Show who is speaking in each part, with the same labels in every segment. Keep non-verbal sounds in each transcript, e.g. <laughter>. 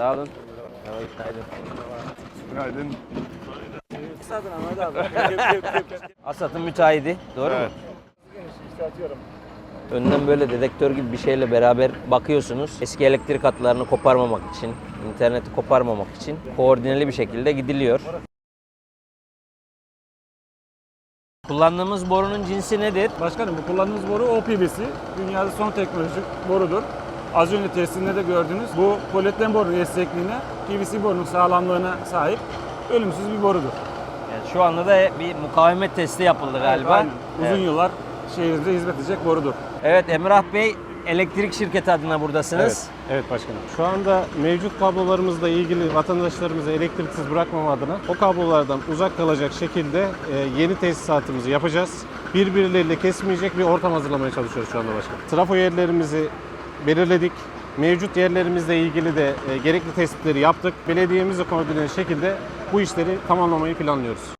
Speaker 1: Sağ olun. Evet, günaydın.
Speaker 2: Günaydın.
Speaker 1: Kısadın Ahmet abi. <laughs> Asat'ın müteahhidi. Doğru mu? Önden böyle dedektör gibi bir şeyle beraber bakıyorsunuz. Eski elektrik hatlarını koparmamak için, interneti koparmamak için koordineli bir şekilde gidiliyor. Kullandığımız borunun cinsi nedir?
Speaker 2: Başkanım bu kullandığımız boru OPVC. Dünyada son teknolojik borudur. Az önce testinde de gördünüz. Bu polietilen borunun esnekliğine, PVC borunun sağlamlığına sahip ölümsüz bir borudur.
Speaker 1: Yani şu anda da bir mukavemet testi yapıldı galiba.
Speaker 2: Aynen. Uzun
Speaker 1: Evet.
Speaker 2: yıllar şehirde hizmet edecek borudur.
Speaker 1: Evet Emrah Bey elektrik şirketi adına buradasınız.
Speaker 3: Evet, evet başkanım. Şu anda mevcut kablolarımızla ilgili vatandaşlarımızı elektriksiz bırakmama adına o kablolardan uzak kalacak şekilde e, yeni tesisatımızı yapacağız. Birbirleriyle kesmeyecek bir ortam hazırlamaya çalışıyoruz şu anda başkanım. Trafo yerlerimizi belirledik. Mevcut yerlerimizle ilgili de e, gerekli tespitleri yaptık. Belediyemizle koordineli şekilde bu işleri tamamlamayı planlıyoruz.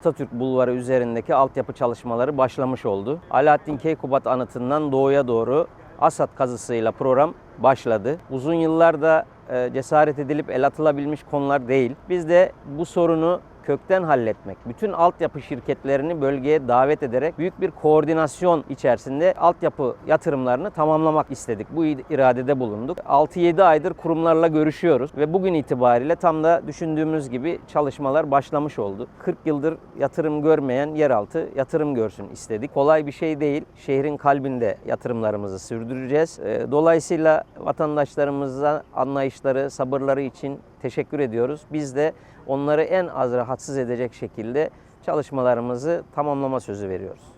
Speaker 1: Atatürk Bulvarı üzerindeki altyapı çalışmaları başlamış oldu. Alaaddin Keykubat anıtından doğuya doğru Asat kazısıyla program başladı. Uzun yıllarda e, cesaret edilip el atılabilmiş konular değil. Biz de bu sorunu kökten halletmek, bütün altyapı şirketlerini bölgeye davet ederek büyük bir koordinasyon içerisinde altyapı yatırımlarını tamamlamak istedik. Bu iradede bulunduk. 6-7 aydır kurumlarla görüşüyoruz ve bugün itibariyle tam da düşündüğümüz gibi çalışmalar başlamış oldu. 40 yıldır yatırım görmeyen yeraltı yatırım görsün istedik. Kolay bir şey değil. Şehrin kalbinde yatırımlarımızı sürdüreceğiz. Ee, Dolayısıyla vatandaşlarımıza anlayışları, sabırları için teşekkür ediyoruz. Biz de onları en az rahatsız edecek şekilde çalışmalarımızı tamamlama sözü veriyoruz.